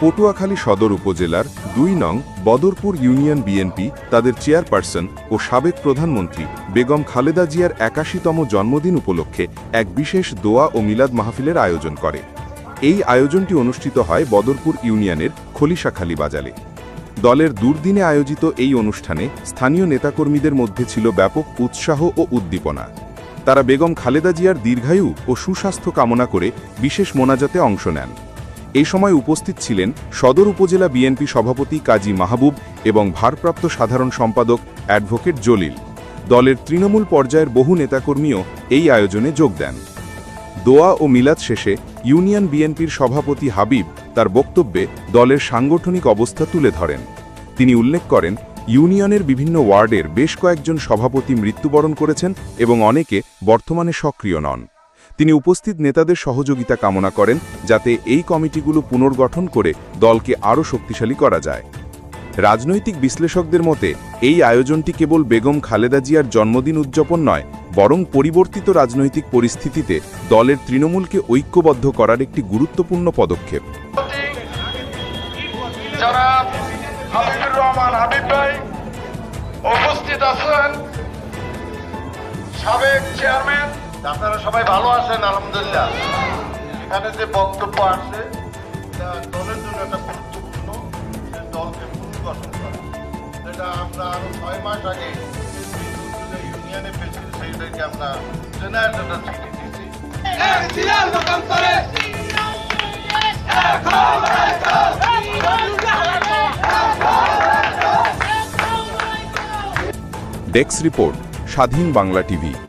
পটুয়াখালী সদর উপজেলার দুই নং বদরপুর ইউনিয়ন বিএনপি, তাদের চেয়ারপারসন ও সাবেক প্রধানমন্ত্রী বেগম খালেদা জিয়ার একাশিতম জন্মদিন উপলক্ষে এক বিশেষ দোয়া ও মিলাদ মাহফিলের আয়োজন করে। এই আয়োজনটি অনুষ্ঠিত হয় বদরপুর ইউনিয়নের খলিশাখালী বাজালে দলের দুর্দিনে আয়োজিত এই অনুষ্ঠানে স্থানীয় নেতাকর্মীদের মধ্যে ছিল ব্যাপক উৎসাহ ও উদ্দীপনা। তারা বেগম খালেদা জিয়ার দীর্ঘায়ু ও সুস্বাস্থ্য কামনা করে বিশেষ মোনাজাতে অংশ নেন। এই সময় উপস্থিত ছিলেন সদর উপজেলা বিএনপি সভাপতি কাজী মাহবুব এবং ভারপ্রাপ্ত সাধারণ সম্পাদক অ্যাডভোকেট জলিল। দলের তৃণমূল পর্যায়ের বহু নেতাকর্মীও এই আয়োজনে যোগ দেন। দোয়া ও মিলাদ শেষে ইউনিয়ন বিএনপির সভাপতি হাবিব তার বক্তব্যে দলের সাংগঠনিক অবস্থা তুলে ধরেন। তিনি উল্লেখ করেন, ইউনিয়নের বিভিন্ন ওয়ার্ডের বেশ কয়েকজন সভাপতি মৃত্যুবরণ করেছেন এবং অনেকে বর্তমানে সক্রিয় নন। তিনি উপস্থিত নেতাদের সহযোগিতা কামনা করেন যাতে এই কমিটিগুলো পুনর্গঠন করে দলকে আরও শক্তিশালী করা যায়। রাজনৈতিক বিশ্লেষকদের মতে, এই আয়োজনটি কেবল বেগম খালেদা জিয়ার জন্মদিন উদযাপন নয়, বরং পরিবর্তিত রাজনৈতিক পরিস্থিতিতে দলের তৃণমূলকে ঐক্যবদ্ধ করার একটি গুরুত্বপূর্ণ পদক্ষেপ। সাবেক চেয়ারম্যান আপনারা সবাই ভালো আছেন আলহামদুলিল্লাহ। এখানে যে বক্তব্য আছে দলের জন্য একটা গুরুত্বপূর্ণ যে দলকে পুনর্গঠন করা। যেটা আমরা আরও ছয় মাস আগে ইউনিয়নে পেয়েছি সেইটাকে আমরা জেনারেল একটা চিঠি দিয়েছি। ডেস্ক রিপোর্ট স্বাধীন বাংলা টিভি।